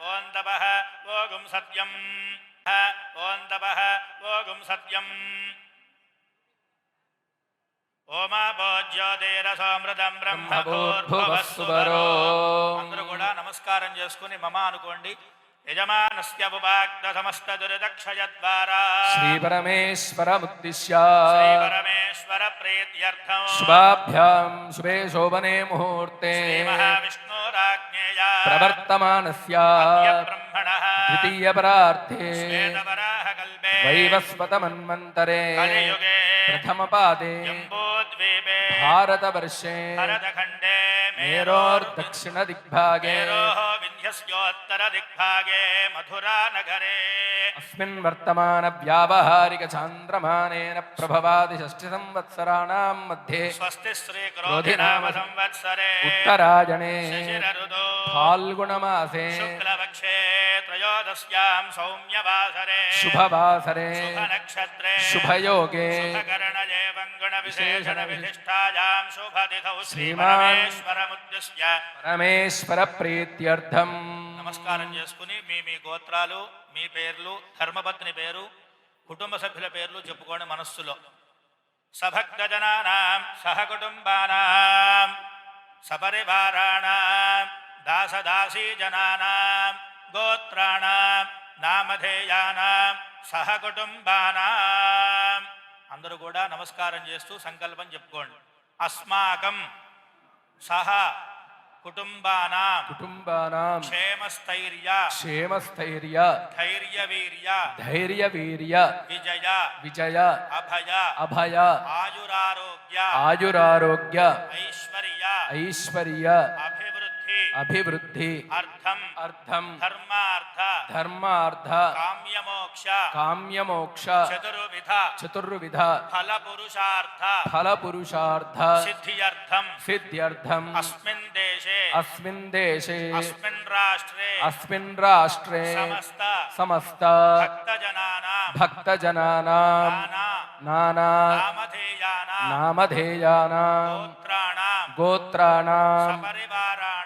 ఓం తపః ఓగుం సత్యం. ఓం తపః ఓగుం సత్యం. అందరూ కూడా నమస్కారం చేసుకుని మమ అనుకోండి. यजमानस्यवुवाग्दधमस्तदुर्दक्षयद्वारा श्रीपरमेश्वरमुद्दिश्य श्रीपरमेश्वरप्रीत्यर्थं शुभाभ्यां शुभे शोभने मुहूर्ते। श्रीमहाविष्णोराज्ञेया। प्रवर्तमानस्य। ब्रह्मणः द्वितीयपरार्थे। मेरोर्दक्षिणदिग्भागे మేరోः వింధ్యస్యోత్తరదిగ్భాగే మధురానగరే अस्मिन् वर्तमानव्यावहारिकचान्द्रमानेन प्रभवादि षष्टिसंवत्सराणां मध्ये స్వస్తి శ్రీ క్రోధినామ क्रोधिनाम సంవత్సరే उत्तरायणे శిశిరరుదో फाल्गुणमासे శుక్లపక్షే త్రయోదశ్యాం సౌమ్యవాసరే शुभवासरे శుభనక్షత్రే शुभयोगे శుభకరణజే వంగుణ విశేషణ విశిష్టాయాం శుభతిథౌ శ్రీమాన్ శ్రీపరమేశ్వరముద్దిశ్య परमेश्वरप्रीत्यर्थम् నమస్కారం చేసుకుని మీ మీ గోత్రాలు మీ పేర్లు ధర్మపత్ని పేరు కుటుంబ సభ్యుల పేర్లు చెప్పుకోండి మనస్సులో. సభక్తజనానాం సహకుటుంబానాం సపరివారాణాం దాసదాసీ జనానాం గోత్రాణాం నామధేయానాం సహకుటుంబానాం. అందరూ కూడా నమస్కారం చేస్తూ సంకల్పం చెప్పుకోండి. అస్మాకం సహ ಕುಟುಂಬಾನ ಕುಟುಂಬಾನ ಕ್ಷೇಮಸ್ಥೈರ್ಯ ಕ್ಷೇಮಸ್ಥೈರ್ಯ ಧೈರ್ಯ ವೀರ್ಯ ಧೈರ್ಯ ವೀರ್ಯ ವಿಜಯ ವಿಜಯ ಅಭಯ ಅಭಯ ಆಯುರಾರೋಗ್ಯ ಆಯುರಾರೋಗ್ಯ ಐಶ್ವರ್ಯ ಐಶ್ವರ್ಯ ಅಭಿವೃದ್ಧಿ अभिवृद्धि। अर्थम अर्थम धर्मार्थ। धर्मार्थ। काम्य मोक्ष काम्य मोक्ष चतुर्विध। चतुर्विध। फल पुरुषार्थ फल पुरुषार्थ सिद्ध्यर्थम। सिद्ध्यर्थम। अस्मिन् देशे। अस्मिन् देशे। अस्मिन् राष्ट्रे। अस्मिन् राष्ट्रे। समस्त। समस्त। भक्त जनानां भक्त जनानां नाना। नामधेयाना नामधेयाना गोत्राणा गोत्राणा सपरिवाराणां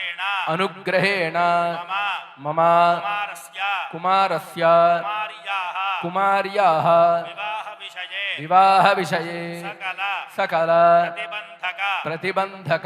अनुग्रहेण। मम कुमारस्य। कुमार्याः। विवाह विषये सकल। प्रतिबंधक।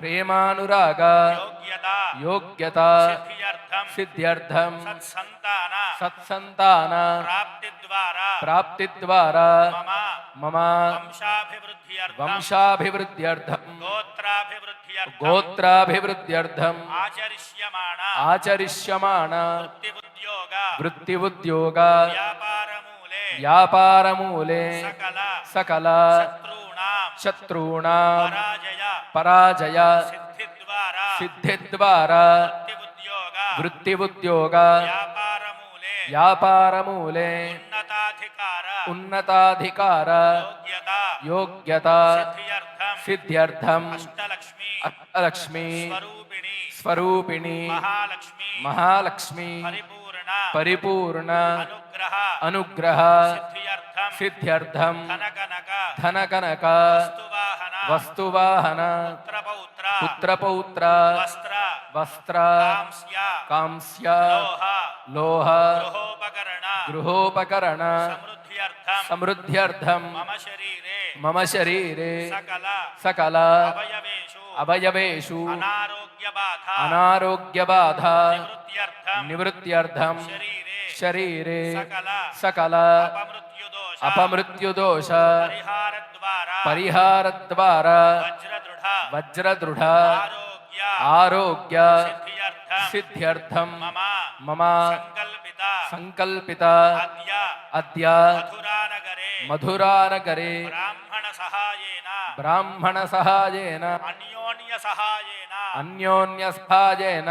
प्रेमानुराग। योग्यता। योग्यता। सिद्ध्यर्थम सत्संतान। प्राप्ति द्वारा मम। वंशाभिवृद्ध्यर्थम गोत्राभिवृद्ध्यर्थम आचरिष्यमाण। वृत्ति उद्योग व्यापार व्यापारमूले। सकल। शत्रूण पराजय। उद्योग व्यापार मूले उन्नताधिकार। योग्यता। सिद्ध्यर्थम। लक्ष्मी स्वरूपिणी। महालक्ष्मी। परिपूर्ण। अनुग्रह। सिद्ध्यर्थम। धन कनक वस्तुवाहन। पुत्र पौत्र वस्त्र। कांस्य। लोह। गृहोपकरण। समृद्ध्यर्थम। मम शरीरे। सकल। अवयवेशु अनारोग्य बाधा निवृत्त्यर्थम। शरीरे सकल। अपमृत्युदोष। वज्र दृढ़ आरोग्य। सिद्ध्यर्थम। मम। संकल्पिता। अद्य। मधुरानगरे। ब्राह्मण सहायेन अन्योन्य सहायेन अन्योन्य सहायेन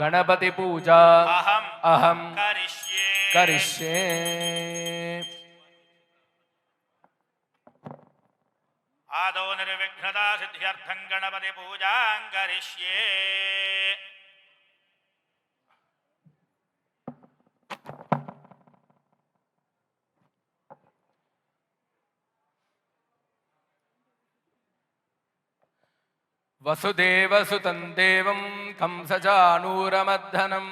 गणपति पूजा। अहम अहम करिष्ये। करिष्ये। आदो निर्विघ्नता सिद्ध्यर्थं गणपति पूजां करिष्ये। वसुदेवसुतं देवं कंसजानूरमद्धनं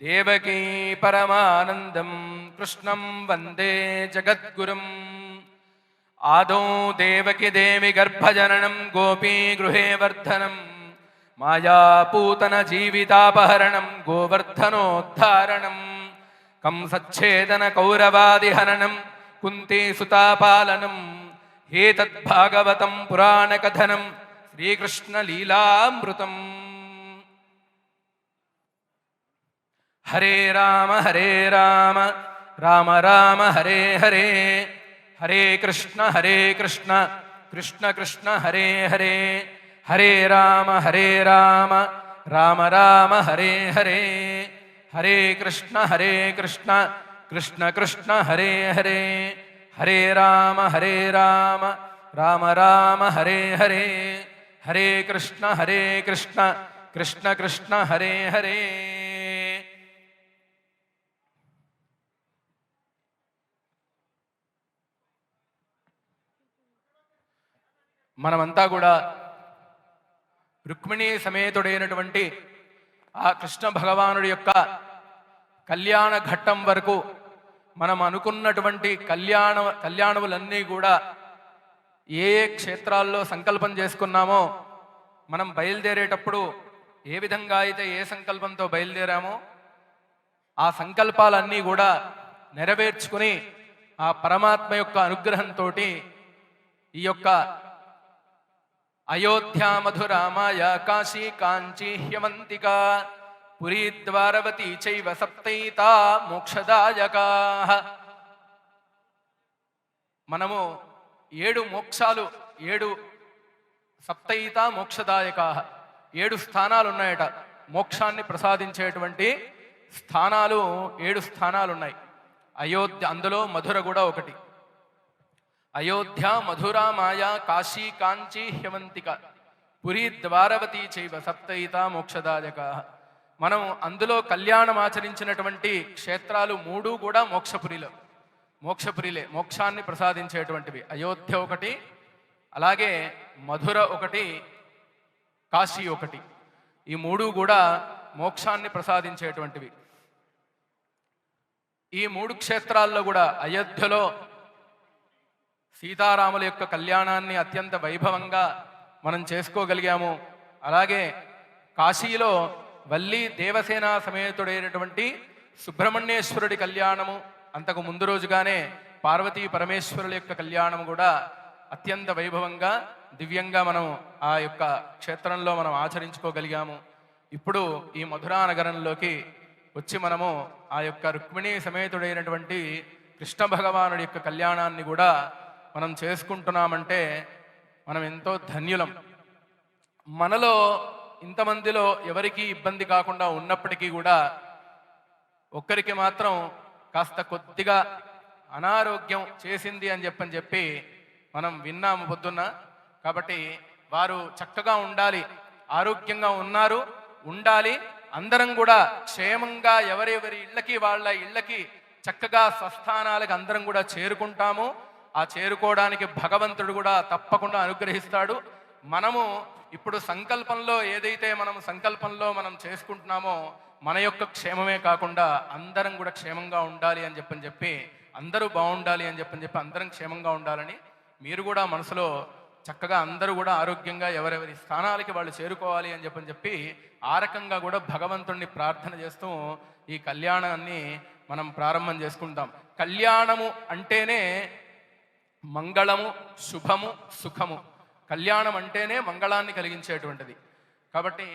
देवकी परमानन्दं कृष्णं वन्दे जगद्गुरुम् आदौ देवकि देवि गर्भजननं गोपीगृहे वर्धनं मायापूतनजीवितापहरणं गोवर्धनोद्धारणं कंसच्छेदनकौरवादिहननं कुन्तीसुतापालनं हे तद्भागवतं पुराणकथनम् श्रीकृष्णलीलामृतम्। हरे राम हरे राम राम राम, हरे हरे। हरे कृष्ण हरे कृष्ण कृष्ण कृष्ण, हरे हरे। हरे राम हरे राम राम राम, हरे हरे। हरे कृष्ण हरे कृष्ण कृष्ण कृष्ण, हरे हरे। हरे राम हरे राम राम राम, हरे हरे। హరే కృష్ణ హరే కృష్ణ కృష్ణ కృష్ణ హరే హరే. కృష్ణ హరే కృష్ణ కృష్ణ కృష్ణ హరే హరే మనమంతా కూడా రుక్మిణీ సమేతుడైనటువంటి ఆ కృష్ణ భగవానుడి యొక్క కళ్యాణ ఘట్టం వరకు మనం అనుకున్నటువంటి కళ్యాణ కళ్యాణములన్నీ కూడా ఏ ఏ క్షేత్రాల్లో సంకల్పం చేసుకున్నామో మనం బయలుదేరేటప్పుడు ఏ విధంగా అయితే ఏ సంకల్పంతో బయలుదేరామో ఆ సంకల్పాలన్నీ కూడా నెరవేర్చుకుని ఆ పరమాత్మ యొక్క అనుగ్రహంతో ఈ యొక్క అయోధ్య మధురామాయ కాశీ కాంచీ హ్యవంతిక పురీ ద్వారవతి చైవ సప్తైతా మోక్షదాయకా. మనము ఏడు మోక్షాలు ఏడు సప్తయిత మోక్షదాయకా ఏడు స్థానాలు ఉన్నాయట మోక్షాన్ని ప్రసాదించేటువంటి స్థానాలు ఏడు స్థానాలు ఉన్నాయి అయోధ్య అందులో మధుర కూడా ఒకటి. అయోధ్య మధుర మాయా కాశీ కాంచీ హ్యవంతిక పురి ద్వారవతి చైవ సప్తయిత మోక్షదాయక మనం అందులో కళ్యాణం ఆచరించినటువంటి క్షేత్రాలు మూడు కూడా మోక్షపురిలో. మోక్షపురిలే మోక్షాన్ని ప్రసాదించేటువంటివి. అయోధ్య ఒకటి అలాగే మధుర ఒకటి కాశీ ఒకటి. ఈ మూడు కూడా మోక్షాన్ని ప్రసాదించేటువంటివి. ఈ మూడు క్షేత్రాల్లో కూడా అయోధ్యలో సీతారాముల యొక్క కళ్యాణాన్ని అత్యంత వైభవంగా మనం చేసుకోగలిగాము. అలాగే కాశీలో వల్లి దేవసేన సమేతుడైనటువంటి సుబ్రహ్మణ్యేశ్వరుడి కళ్యాణము అంతకు ముందు రోజుగానే పార్వతీ పరమేశ్వరుల యొక్క కళ్యాణం కూడా అత్యంత వైభవంగా దివ్యంగా మనం ఆ యొక్క క్షేత్రంలో మనం ఆచరించుకోగలిగాము. ఇప్పుడు ఈ మధురా నగరంలోకి వచ్చి మనము ఆ యొక్క రుక్మిణీ సమేతుడైనటువంటి కృష్ణ భగవానుడి యొక్క కళ్యాణాన్ని కూడా మనం చేసుకుంటున్నామంటే మనం ఎంతో ధన్యులం. మనలో ఇంతమందిలో ఎవరికీ ఇబ్బంది కాకుండా ఉన్నప్పటికీ కూడా ఒక్కరికి మాత్రం కాస్త కొద్దిగా అనారోగ్యం చేసింది అని చెప్పని చెప్పి మనం విన్నాము పొద్దున్న. కాబట్టి వారు చక్కగా ఉండాలి ఆరోగ్యంగా ఉన్నారు ఉండాలి. అందరం కూడా క్షేమంగా ఎవరెవరి ఇళ్ళకి వాళ్ళ ఇళ్ళకి చక్కగా స్వస్థానాలకు అందరం కూడా చేరుకుంటాము. ఆ చేరుకోవడానికి భగవంతుడు కూడా తప్పకుండా అనుగ్రహిస్తాడు. మనము ఇప్పుడు సంకల్పంలో ఏదైతే మనం సంకల్పంలో మనం చేసుకుంటున్నామో మన యొక్క క్షేమమే కాకుండా అందరం కూడా క్షేమంగా ఉండాలి అని చెప్పని చెప్పి అందరూ బాగుండాలి అని చెప్పని చెప్పి అందరం క్షేమంగా ఉండాలని మీరు కూడా మనసులో చక్కగా అందరూ కూడా ఆరోగ్యంగా ఎవరెవరి స్థానాలకి వాళ్ళు చేరుకోవాలి అని చెప్పని చెప్పి ఆ రకంగా కూడా భగవంతుణ్ణి ప్రార్థన చేస్తూ ఈ కళ్యాణాన్ని మనం ప్రారంభం చేసుకుంటాం. కళ్యాణము అంటేనే మంగళము శుభము సుఖము. కళ్యాణం అంటేనే మంగళాన్ని కలిగించేటువంటిది. కాబట్టి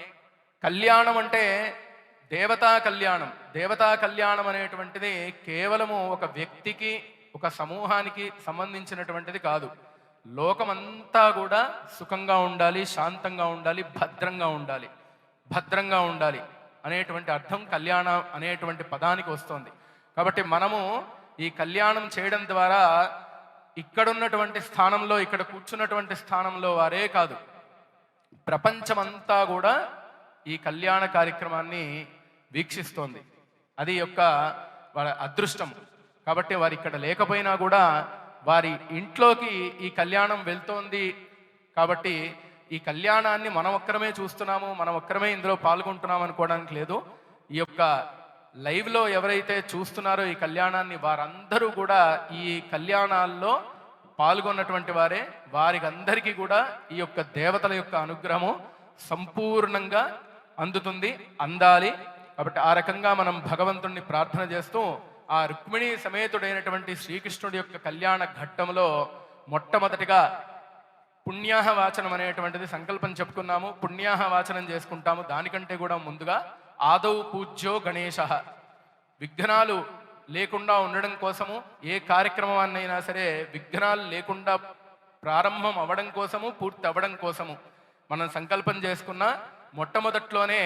కళ్యాణం అంటే దేవతా కళ్యాణం. దేవతా కళ్యాణం అనేటువంటిది కేవలము ఒక వ్యక్తికి ఒక సమూహానికి సంబంధించినటువంటిది కాదు. లోకమంతా కూడా సుఖంగా ఉండాలి శాంతంగా ఉండాలి భద్రంగా ఉండాలి. భద్రంగా ఉండాలి అనేటువంటి అర్థం కళ్యాణం అనేటువంటి పదానికి వస్తుంది. కాబట్టి మనము ఈ కళ్యాణం చేయడం ద్వారా ఇక్కడున్నటువంటి స్థానంలో ఇక్కడ కూర్చున్నటువంటి స్థానంలో వారే కాదు. ప్రపంచమంతా కూడా ఈ కళ్యాణ కార్యక్రమాన్ని వీక్షిస్తోంది. అది యొక్క వాళ్ళ అదృష్టం. కాబట్టి వారు ఇక్కడ లేకపోయినా కూడా వారి ఇంట్లోకి ఈ కళ్యాణం వెళ్తోంది. కాబట్టి ఈ కళ్యాణాన్ని మనం ఒక్కరమే చూస్తున్నాము మనం ఒక్కరమే ఇందులో పాల్గొంటున్నాం అనుకోవడానికి లేదు. ఈ యొక్క లైవ్లో ఎవరైతే చూస్తున్నారో ఈ కళ్యాణాన్ని వారందరూ కూడా ఈ కళ్యాణాల్లో పాల్గొన్నటువంటి వారే వారికి అందరికీ కూడా ఈ యొక్క దేవతల యొక్క అనుగ్రహము సంపూర్ణంగా అందుతుంది అందాలి. కాబట్టి ఆ రకంగా మనం భగవంతుణ్ణి ప్రార్థన చేస్తూ ఆ రుక్మిణి సమేతుడైనటువంటి శ్రీకృష్ణుడి యొక్క కళ్యాణ ఘట్టంలో మొట్టమొదటిగా పుణ్యాహ వాచనం అనేటువంటిది సంకల్పం చెప్పుకున్నాము. పుణ్యాహ వాచనం చేసుకుంటాము. దానికంటే కూడా ముందుగా ఆదౌ పూజ్యో గణేశ. విఘ్నాలు లేకుండా ఉండడం కోసము ఏ కార్యక్రమాన్నైనా సరే విఘ్నాలు లేకుండా ప్రారంభం అవ్వడం కోసము పూర్తి అవ్వడం కోసము మనం సంకల్పం చేసుకున్న మొట్టమొదట్లోనే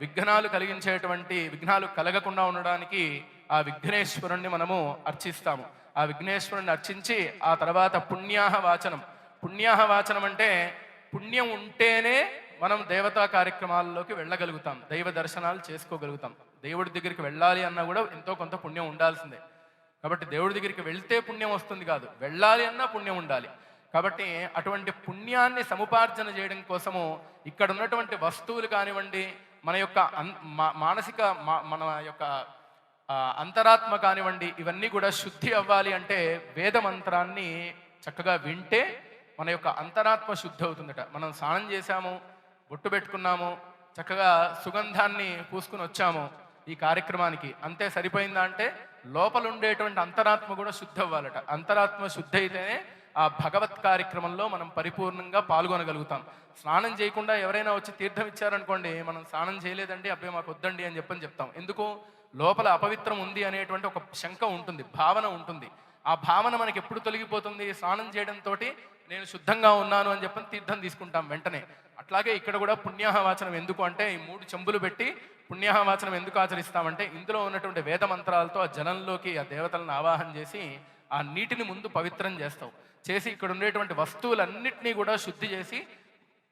విఘ్నాలు కలిగించేటువంటి విఘ్నాలు కలగకుండా ఉండడానికి ఆ విఘ్నేశ్వరుణ్ణి మనము అర్చిస్తాము. ఆ విఘ్నేశ్వరుణ్ణి అర్చించి ఆ తర్వాత పుణ్యాహ వాచనం. పుణ్యాహ వాచనం అంటే పుణ్యం ఉంటేనే మనం దేవతా కార్యక్రమాల్లోకి వెళ్ళగలుగుతాం. దైవ దర్శనాలు చేసుకోగలుగుతాం. దేవుడి దగ్గరికి వెళ్ళాలి అన్నా కూడా ఎంతో కొంత పుణ్యం ఉండాల్సిందే. కాబట్టి దేవుడి దగ్గరికి వెళ్తే పుణ్యం వస్తుంది కాదు. వెళ్ళాలి అన్నా పుణ్యం ఉండాలి. కాబట్టి అటువంటి పుణ్యాన్ని సముపార్జన చేయడం కోసము ఇక్కడ ఉన్నటువంటి వస్తువులు కానివ్వండి మన యొక్క అన్- మా- మానసిక మా- మన యొక్క అంతరాత్మ కానివ్వండి ఇవన్నీ కూడా శుద్ధి అవ్వాలి అంటే వేద మంత్రాన్ని చక్కగా వింటే మన యొక్క అంతరాత్మ శుద్ధి అవుతుందట మనం స్నానం చేశాము బొట్టు పెట్టుకున్నాము చక్కగా సుగంధాన్ని పూసుకుని వచ్చాము ఈ కార్యక్రమానికి. అంతే సరిపోయిందా అంటే లోపల ఉండేటువంటి అంతరాత్మ కూడా శుద్ధి అవ్వాలట అంతరాత్మ శుద్ధి అయితేనే ఆ భగవత్ కార్యక్రమంలో మనం పరిపూర్ణంగా పాల్గొనగలుగుతాం. స్నానం చేయకుండా ఎవరైనా వచ్చి తీర్థం ఇచ్చారనుకోండి మనం స్నానం చేయలేదండి అబ్బాయి మాకు వద్దండి అని చెప్పని చెప్తాం. ఎందుకు? లోపల అపవిత్రం ఉంది అనేటువంటి ఒక శంక ఉంటుంది భావన ఉంటుంది. ఆ భావన మనకి ఎప్పుడు తొలగిపోతుంది? స్నానం చేయడంతో నేను శుద్ధంగా ఉన్నాను అని చెప్పని తీర్థం తీసుకుంటాం వెంటనే. అట్లాగే ఇక్కడ కూడా పుణ్యాహవాచనం ఎందుకు అంటే ఈ మూడు చెంబులు పెట్టి పుణ్యాహవాచనం ఎందుకు ఆచరిస్తామంటే ఇందులో ఉన్నటువంటి వేద మంత్రాలతో ఆ జనంలోకి ఆ దేవతలను ఆవాహన చేసి ఆ నీటిని ముందు పవిత్రం చేస్తాం చేసి ఇక్కడ ఉండేటువంటి వస్తువులన్నిటినీ కూడా శుద్ధి చేసి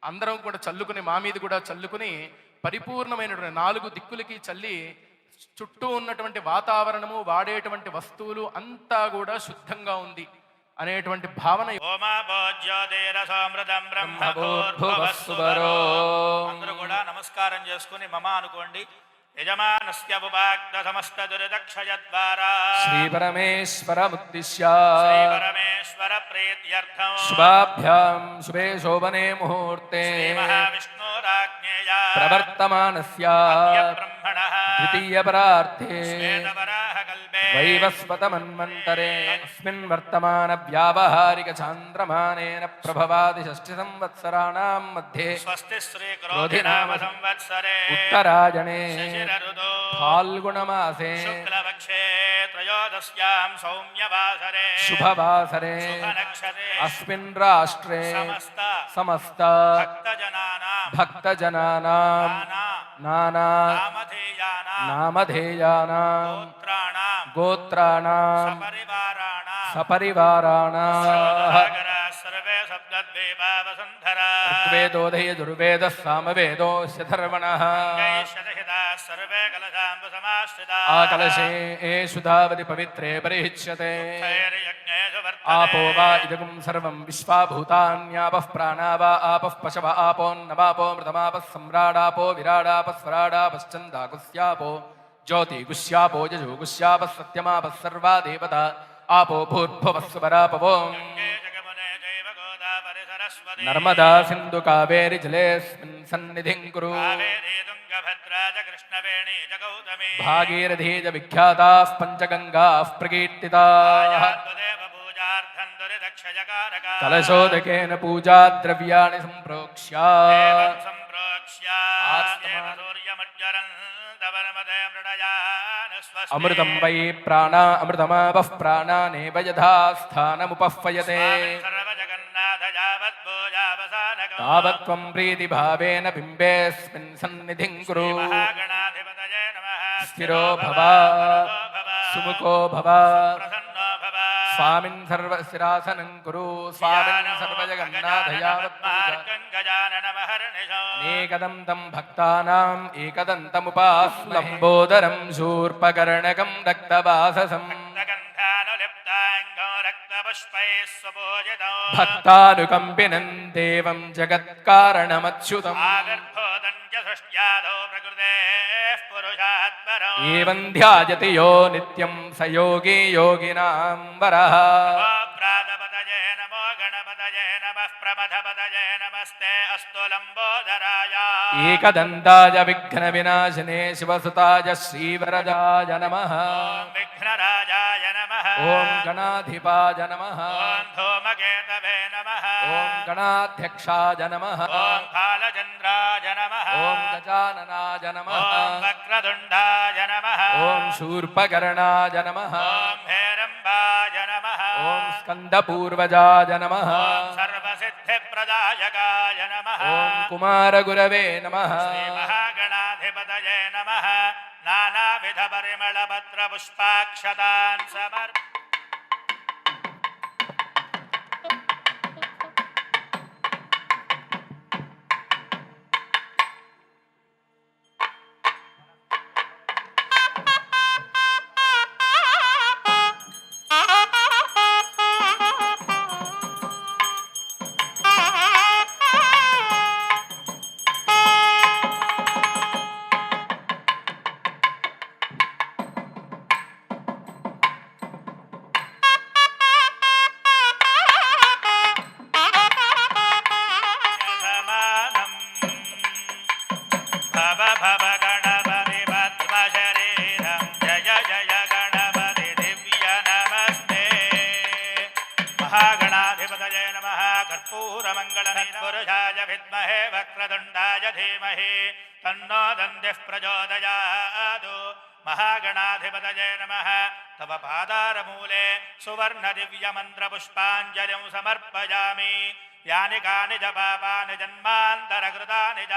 అందరం కూడా చల్లుకుని మా మీద కూడా చల్లుకుని పరిపూర్ణమైనటువంటి నాలుగు దిక్కులకి చల్లి చుట్టూ ఉన్నటువంటి వాతావరణము వాడేటువంటి వస్తువులు అంతా కూడా శుద్ధంగా ఉంది అనేటువంటి భావన. అందరూ కూడా నమస్కారం చేసుకుని మమ అనుకోండి యజమానస్య ఉపాగ్న సమస్త దురిదక్షయ ద్వారా శ్రీ పరమేశ్వర ముద్దిశ్య శ్రీ పరమేశ్వర ప్రీత్యర్థం వైవస్వతమన్వంతరే అస్మిన్ వర్తమాన వ్యావహారిక చాంద్రమానేన ప్రభవాది షష్ఠి సంవత్సరాణం మధ్యే స్వస్తి శ్రీ క్రోధినామ సంవత్సరే శశిరరుదో ఫాల్గుణమాసే శుక్లపక్షే త్రయోదశ్యాం సౌమ్యవాసరే శుభవాసరే అస్మిన్ రాష్ట్రే సమస్త సమస్త భక్తజనానాం భక్తజనానాం నానా నానా నామధేయానాం నామధేయానాం గోత్రాణాం గోత్రాణాం సపరివారాణాం సపరివారాణాం సోదరాగరా సర్వే శబ్దద్వైపావసుంధరా ऋग्वेदोदयजुर्वेदः सामवेदोऽस्य धर्मणः जैष्यदहिताः सर्वे कलशाम्बुसमाश्रिताः आकलशे एषु धावति पवित्रे परिहिच्यते तैर्यज्ञेषु आपो वर्तते वा इदगुं सर्वं विश्वाभूतान्यापः प्राणा वा आपः पशव आपोन्नवापो मृतमापः सम्राडापो विराडापः జ్యోతి గుష్యాపోజో గుష్యాప సత్యమాప సర్వా దేవత ఆపో భూర్భవస్వరాపవోం నర్మదా సింధు కావేరి జలేస్మిన్ సన్నిధిం కురు భాగీరథీజ విఖ్యాతా పంచగంగా ప్రకీర్తితా కలశోదకేన పూజా ద్రవ్యాన్ని సంప్రోక్ష్య అమృతం వై ప్రాణ అమృతమాపః ప్రాణానేవ యథాస్థానముపహ్వయతే తావత్వం ప్రీతిభావేన బింబేస్మిన్ సన్నిధిం కురు స్థిరో భవ సుముఖో భవ స్వామిన్ సర్వశిరాసనం కురు స్వామిన్ సర్వజగన్నాథయావత్నేకదంతం భక్తానాం ఏకదంతముపాస్లంబోదరం శూర్పకర్ణకం రక్తవాససం భక్తానుకంపినం దేవం జగత్కారణమచ్యుతం ప్రకృతే ध्याजति यो नित्यं स योगी योगिनां वरः प्रातपतये नमो गणपतये नमः प्रमथपतये नमस्ते अस्तु लम्बोदराय। एकदन्ताय विघ्नविनाशिने शिवसुताय श्रीवरदाय नमः। विघ्नराजाय नमः। ॐ गणाधिपाय नमः। ॐ धूमकेतवे नमः। ॐ गणाध्यक्षाय नमः। ॐ कालजन्म ॐ गजाननाय नमः ॐ वक्रतुण्डाय नमः ॐ शूर्पकर्णाय नमः ॐ हेरम्बाय नमः ॐ स्कन्दपूर्वजाय नमः सर्वसिद्धिप्रदायकाय नमः ॐ कुमारगुरवे नमः। श्रीमहागणाधिपतये नमः। नानाविधपरिमळपत्रपुष्पाक्षतान् समर्प महागणाधिपतये नमः। तव पादारमूले सुवर्णदिव्यमन्त्रपुष्पाञ्जलिं समर्पयामि। यानि कानि च पापानि जन्मान्तरकृतानि च।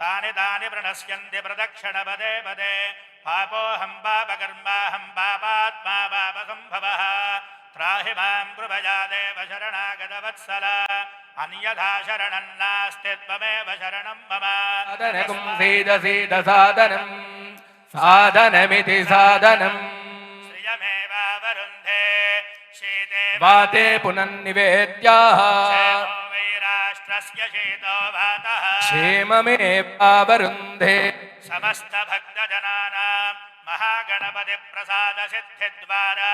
तानि तानि प्रणश्यन्ति प्रदक्षिणपदे पदे। पापोऽहं पापकर्माहं पापात्मा पापसम्भवः त्राहि माँ कृपया देव शरणागतवत्सल। अन्यथा शरणं नास्ति त्वमेव शरणं मम। साधनम् साधनमिति साधनम् श्रियमेवावरुन्धे शीते वाते पुनन्निवेद्याः क्षेमो वै महागणपति प्रसाद सिद्धिद्वारा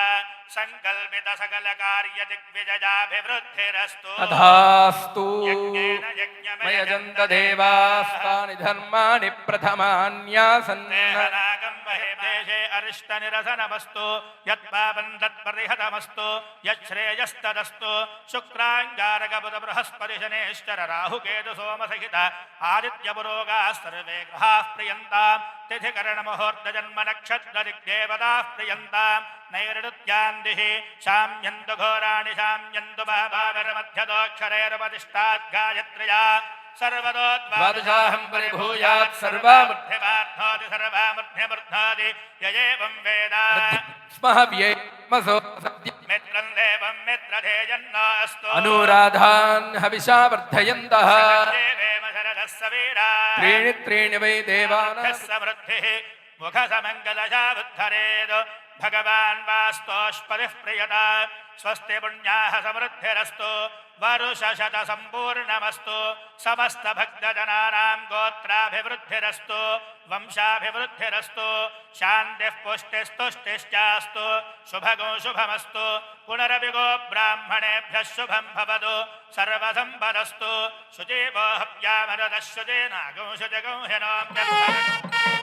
संकल्पित सकल कार्य दिग्विजयाभिवृद्धिरस्तु तथास्तु यज्ञमयजन्त देवास्तानि धर्माणि प्रथमान्यासन् अरिष्टनिरसनमस्तु यत्पापं तत्परिहतमस्तु यच्छ्रेयस्तदस्तु। शुक्राङ्गारकबुधबृहस्पतिशनेश्वर राहुकेतु सोमसहित आदित्यपुरोगाः सर्वे ग्रहाः प्रियन्तां तिथिकरणमुहूर्तजन्मनक्षत्रदिग्देवताः प्रियन्तां नैरृत्यान्दिः शाम्यन्तु घोराणि शाम्यन्तु महाभावरमध्यदोक्षरैरुपदिष्टात् गायत्र्या। द्वादशाहं परिभूयात् सर्वामुद् सर्वामुद्धिवार्थोति सर्वामुद्ध्यमृद्धादि य एवं वेद। स्मः व्येमसो मित्र मित्रम् मित्रधेयन्नास्तु। अनुराधान् हविषा वर्धयन्तः देवेम शरदः सवीरा। त्रीणि त्रीणि वै देवानां समृद्धिः मुखसमङ्गलशा बुद्धरेद् भगवान् वास्तोष्पदिः प्रियता। स्वस्ति पुण्याः समृद्धिरस्तु। वरुषशतसम्पूर्णमस्तु। समस्तभक्तजनानां गोत्राभिवृद्धिरस्तु। वंशाभिवृद्धिरस्तु। शान्तिः पुष्टिस्तुष्टिश्चास्तु। शुभगो शुभमस्तु। पुनरपि गो ब्राह्मणेभ्यः शुभं भवतु। सर्वसम्पदस्तु। शुचीवो हव्यामरदः शुचेनागो शुचगो हिनोम्यः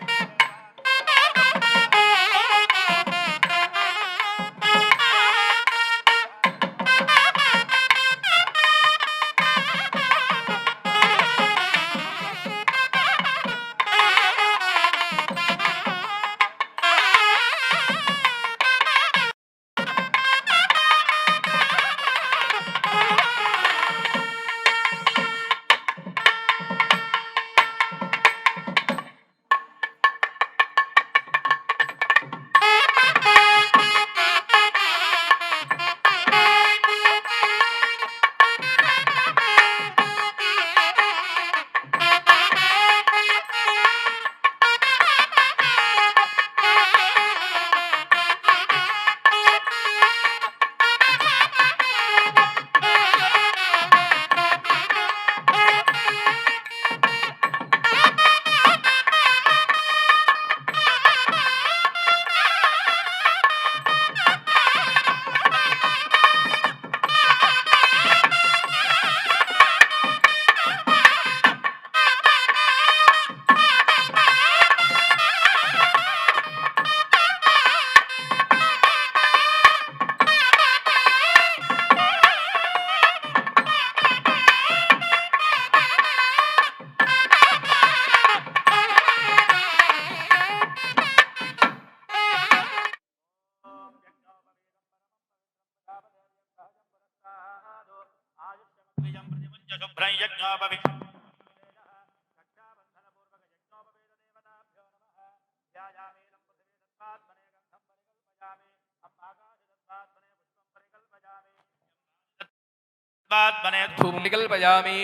परिकल्पयामि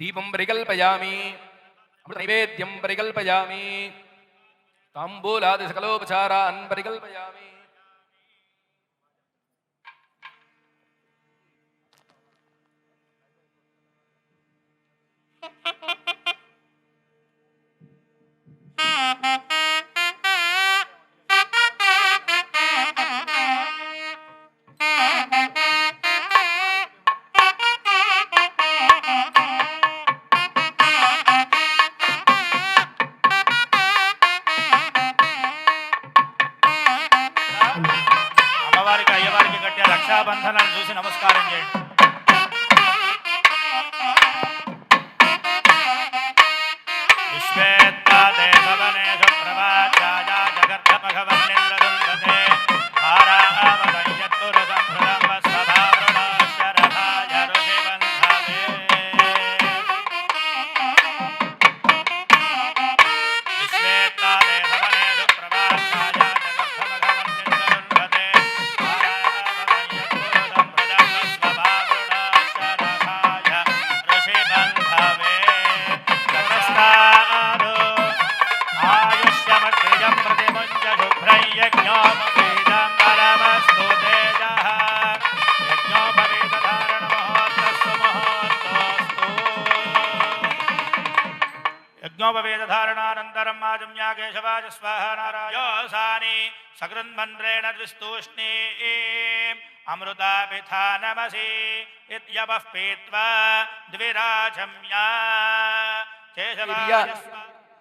दीपं परिकल्पयामि नैवेद्यं परिकल्पयामि ताम्बूलादि सकलोपचारान् परिकल्पयामि Ha ha ha. స్వాహ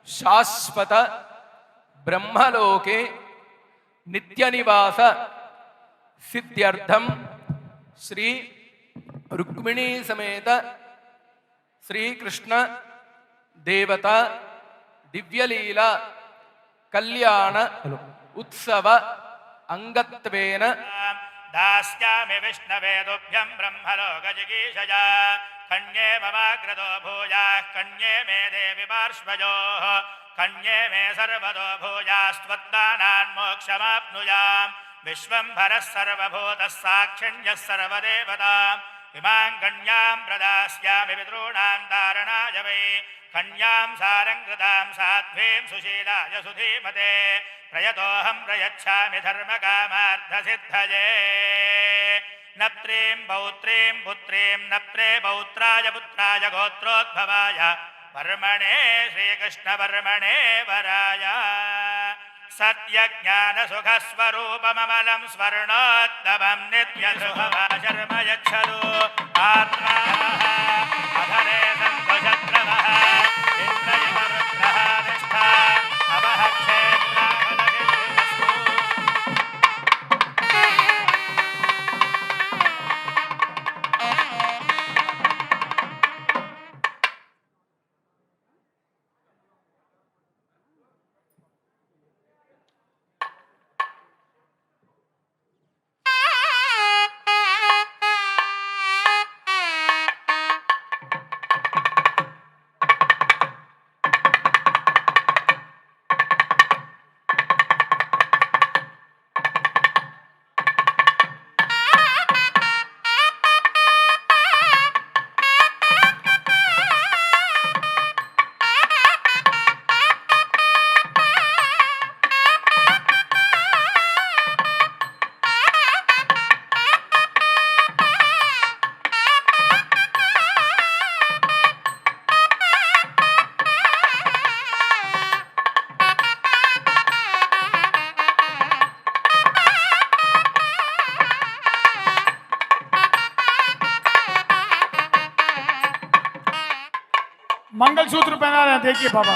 శాశ్వత బ్రహ్మలోకే నిత్యనివాస సిద్ధ్యర్థం శ్రీ రుక్మిణీ సమేత శ్రీకృష్ణ దేవత దివ్యలీల కళ్యాణ ఉత్సవ అంగత్వేన दास्यामि विष्णवेदुभ्यं ब्रह्मलोकजिगीषया कण्ये ममाग्रतो भूयाः कण्ये मे देवि पार्श्वयोः कण्ये मे सर्वतो भूयास्त्वत्तानान् मोक्षमाप्नुयाम्। भरः सर्वभूतः साक्षिण्यः सर्वदेवताम्। इमां कण्यां प्रदास्यामि पितॄणां तारणाय वै। कन्यां सारङ्कृतां साध्वीं सुशीलाय सुधीमते, प्रयतोऽहं प्रयच्छामि धर्मकामार्थसिद्धये। नप्त्रीं पौत्रीं पुत्रीं नप्रे पौत्राय पुत्राय गोत्रोद्भवाय, वर्मणे श्रीकृष्णवर्मणे वराय। सत्यज्ञानसुखस्वरूपममलं स्वर्णोत्तमं नित्यसुभवा शर्म यच्छतु आत्मा ঢেকে বাবা